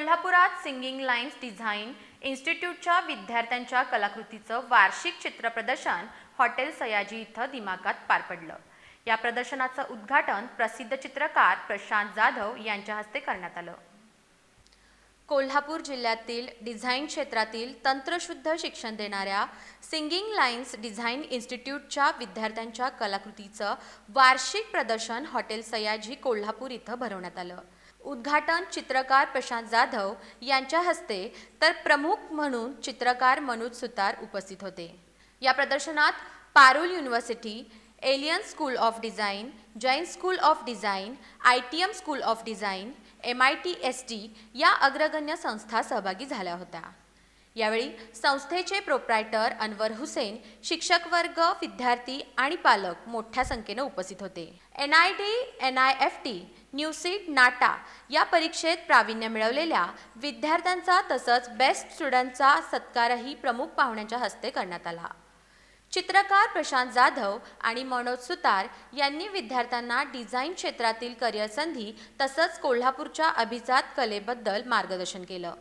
कोल्हापुरात singing lines design इन्स्टिट्यूटच्या विद्यार्थ्यांच्या कलाकृतीचं वार्षिक चित्रप्रदर्शन हॉटेल सयाजी इथं दिमागात पार पडलं. या प्रदर्शनाचं उद्घाटन प्रसिद्ध चित्रकार प्रशांत जाधव यांच्या हस्ते करण्यात आलं. कोल्हापूर जिल्ह्यातील डिझाईन क्षेत्रातील तंत्रशुद्ध शिक्षण देणाऱ्या सिंगिंग लाईन्स डिझाईन इन्स्टिट्यूटच्या विद्यार्थ्यांच्या कलाकृतीचं वार्षिक प्रदर्शन हॉटेल सयाजी कोल्हापूर इथं भरवण्यात आलं. उद्घाटन चित्रकार प्रशांत जाधव यांच्या हस्ते तर प्रमुख म्हणून चित्रकार मनोज सुतार उपस्थित होते. या प्रदर्शनात Parul university alien school of design Jain school of design I T M school of design M I T S T या अग्रगण्य संस्था सहभागी झाल्या होत्या. यावेळी संस्थेचे प्रोप्रायटर अनवर हुसेन शिक्षक वर्ग विद्यार्थी आणि पालक मोठ्या संख्येनं उपस्थित होते. N I D N I F T न्यूसीट NATA या परीक्षेत प्रावीण्य मिळवलेल्या विद्यार्थ्यांचा तसंच बेस्ट स्टुडंटचा सत्कारही प्रमुख पाहुण्यांच्या हस्ते करण्यात आला. चित्रकार प्रशांत जाधव आणि मनोज सुतार यांनी विद्यार्थ्यांना डिझाईन क्षेत्रातील करिअर संधी तसंच कोल्हापूरच्या अभिजात कलेबद्दल मार्गदर्शन केलं.